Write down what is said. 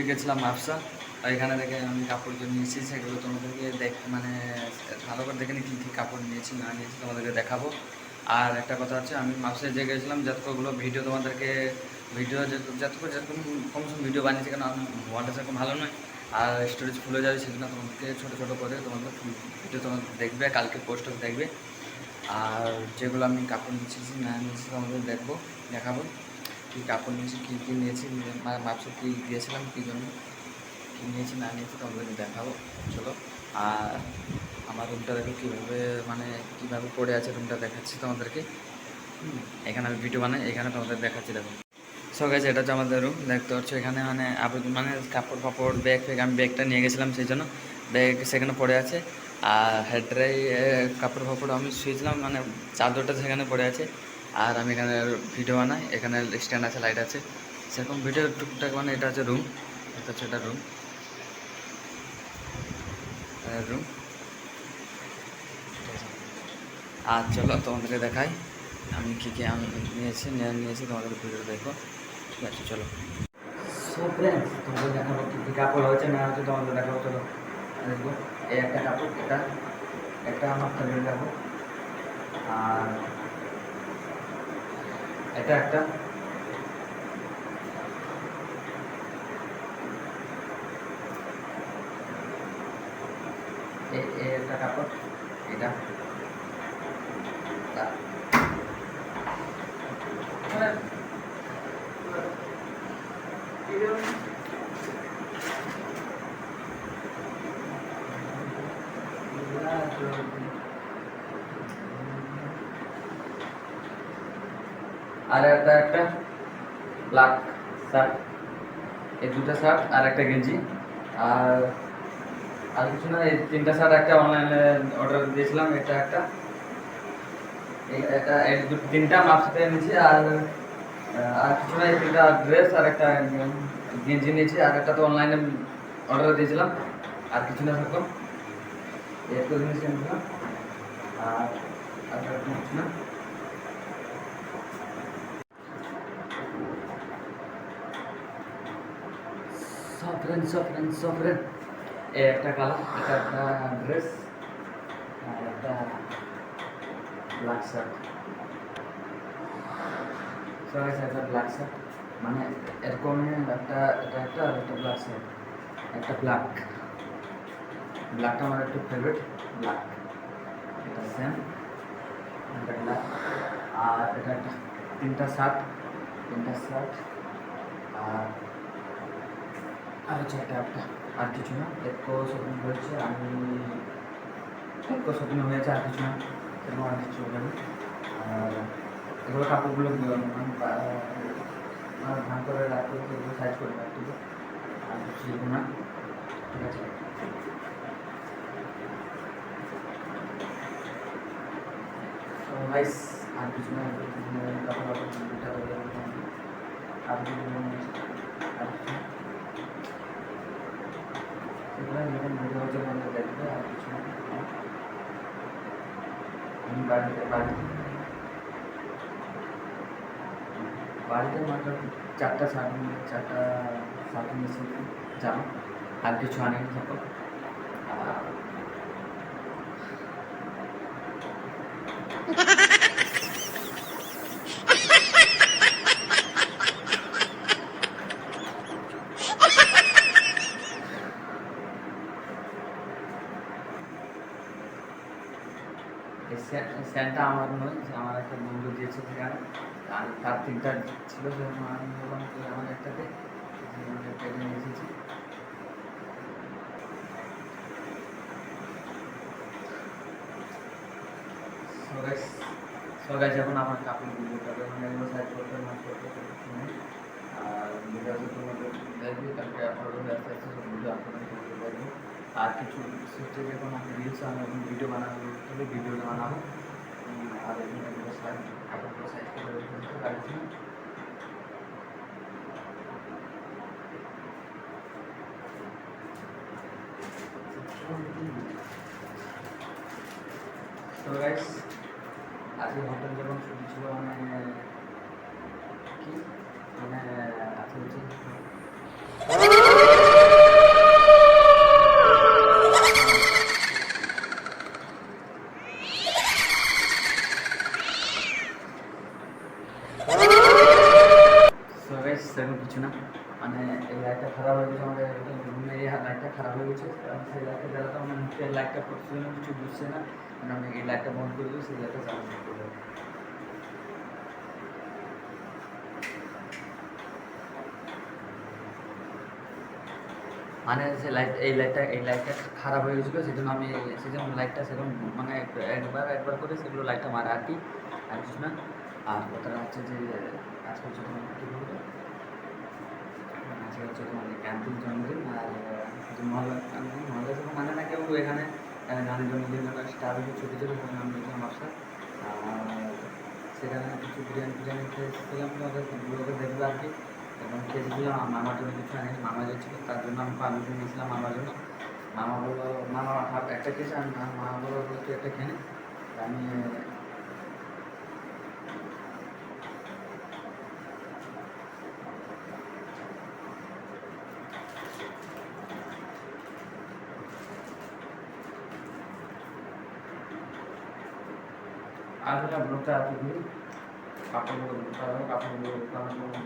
থেকে গেছিলাম মাপসা আর এখানে থেকে আমি কাপড় যে নিয়েছি, সেগুলো তোমাদেরকে দেখ মানে ভালো করে দেখে নি, কী কী কাপড় নিয়েছি, না নিয়েছি তোমাদেরকে দেখাবো। আর একটা কথা হচ্ছে, আমি মাপসায় যে গেছিলাম যতগুলো ভিডিও তোমাদেরকে, ভিডিও যতক্ষণ যেরকম, কম সম ভিডিও বানিয়েছি, কেন আমার মোবাইলটা সেরকম ভালো নয়। আর স্টোরেজ ফুল যাবে, সেজন্য তোমাদেরকে ছোটো ছোটো করে তোমাদের ভিডিও তোমাদের দেখবে, কালকে পোস্ট দেখবে। আর যেগুলো আমি কাপড় নিয়েছি, না নিয়েছি, তোমাদের দেখব, দেখাবো। কী কাপড় নিয়েছি, কী কী নিয়েছি মাপসা কী দিয়েছিলাম, কী জন্য, কী নিয়েছি, না নিয়েছি তোমাদেরকে দেখাবো, চলো। আর আমার রুমটা দেখো কীভাবে মানে কীভাবে পড়ে আছে রুমটা দেখাচ্ছি তোমাদেরকে। এখানে আমি ভিডিও বানাই, এখানে তোমাদের দেখাচ্ছি, দেখো। সো গেছে এটা হচ্ছে আমাদের রুম দেখতে পাচ্ছ এখানে মানে মানে কাপড় ফাপড় ব্যাগ ফ্যাগ, আমি ব্যাগটা নিয়ে গেছিলাম সেই জন্য। ব্যাগ সেখানে পড়ে আছে। আর হেডরাই কাপড় ফাপড় আমি শুয়েছিলাম মানে চাদরটা সেখানে পড়ে আছে। আর আমি এখানে ভিডিও বানাই, এখানে স্ট্যান্ড আছে লাইট আছে। সেরকম ভিডিও টুকটাক মানে এটা হচ্ছে রুম এটা হচ্ছে এটা রুম রুম আর চলো তোমাদেরকে দেখাই, আমি কী কী আমি নিয়েছি, নিয়ে নিয়েছি, তোমাদের ভিডিও দেখো। ঠিক আছে, চলো। সো তোমাদের কী কী কাপড় হয়েছে হচ্ছে তোমাদের চলো। এই একটা কাপড়, এটা। একটা আমার ফেভারিট কাপড়। আর এটা একটা। একটা কাপড় এটা। তা- আর একটা একটা ব্ল্যাক শার্ট এই দুটো শার্ট আর একটা গেঞ্জি। আর আর কিছু না, এই তিনটা শার্ট একটা অনলাইনে অর্ডার দিয়েছিলাম, এটা একটা। এই এটা এই তিনটা মাপ সাথে নিয়েছি, আর আর কিছু না, এই তিনটা ড্রেস আর একটা গেঞ্জি নিয়েছি, আর একটা তো অনলাইনে অর্ডার দিয়েছিলাম। আর কিছু না এই একটা জিনিস কিনেছিলাম আর আর একটা কিছু না সফরেন সফরেন সফরেন এই একটা কালার, এটা একটা ড্রেস আর একটা ব্ল্যাক শার্ট সবাই একটা ব্ল্যাক শার্ট মানে এরকম একটা, এটা একটা আর একটা ব্ল্যাক শার্ট একটা ব্ল্যাক ব্ল্যাকটা আমার একটু ফেভারিট ব্ল্যাক এটা সেম এটা ব্ল্যাক আর এটা একটা তিনটা শার্ট তিনটা শার্ট আর আর হচ্ছে একটা একটা আর কিছু না একটু শপিং হয়েছে আমি একটু শপিং হয়েছে, আর কিছু না। সেরকম আর কিছু হবে না। আর এগুলো কাপড়গুলো ভাঙ করে রাখতে এগুলো সাইজ করে রাখতে হবে। আর কিছু দেবো না। ঠিক আছে। আর কিছু না কাপড় কাপড় আর কিছু না। সেগুলো যখন ভিডিও হচ্ছে বন্ধ দেখবে আর কিছু না আমি বাড়িতে বাড়িতে বাড়িতে মাত্র চারটা শার্ট চারটা শার্ট নিয়েছি জামা আর কিছু আনেনি থাকো আর এই স্যান- এই স্যানটা আমার নয়, যে আমার একটা বন্ধু দিয়েছে সেখানে। আর তার তিনটা ছিল যে আমি বললাম যে আমার একটাতে একটা নিয়ে এসেছি। সবাই যখন আমার কাপড় দিল তাদের মানে সাইড করতে না করতে আর ভিডিও তোমাদের দেখবে কালকে আপলোড হয়ে আস্তে আস্তে সব ভিডিও আপলোড করতে পারব আর কিছু সিস্টেম যখন আমি রিলস আমি এখন ভিডিও বানাবো তবে ভিডিও বানাবো। আর তো গাইস আজকে হোটেল যখন ছুটি ছিল মানে এখন কিছু না। মানে এই লাইটটা খারাপ হয়ে গেছে, আমাদের রুমের এই লাইটটা খারাপ হয়ে গেছে। সেই লাইটটা জ্বালাতে আমার মুখে লাইটটা করছিল না, কিছু বুঝছে না। মানে আমি এই লাইটটা বন্ধ করে দিই সেই লাইটটা চালু করে দেবো মানে সে লাইট এই লাইটটা এই লাইটটা খারাপ হয়ে গেছিল, সেজন্য আমি, সেজন্য লাইটটা সেরকম মানে একবার একবার করে সেগুলো লাইটটা মারা আর কি, আর কিছু না। আর কথাটা হচ্ছে যে আজকাল যখন কী বলব? আজকে হচ্ছে তোমার ক্যাম্পিং জন্মদিন আর যে মহল্লা মহল্লা থেকে মানে না কেউ এখানে গানের জন্মদিন স্টার ছোটো ছোটো করে আমি গেছিলাম বাসা আর সেখানে কিছু বিরিয়ানি টিরিয়ানি খেয়েছিলাম তোমাদের ব্লগে দেখবে আর কি। এবং খেয়েছিলাম মামার জন্য কিছু আনি মামা যাচ্ছিল তার জন্য আমি পারমিশন নিয়েছিলাম মামার জন্য। মামা বলল, মামা একটা খেয়েছে? আমি, মামা বলল, তুই একটা খেয়ে। আমি একটা ব্লগটা আছে কি কাপড়গুলো কাপড়গুলো কাপড়গুলো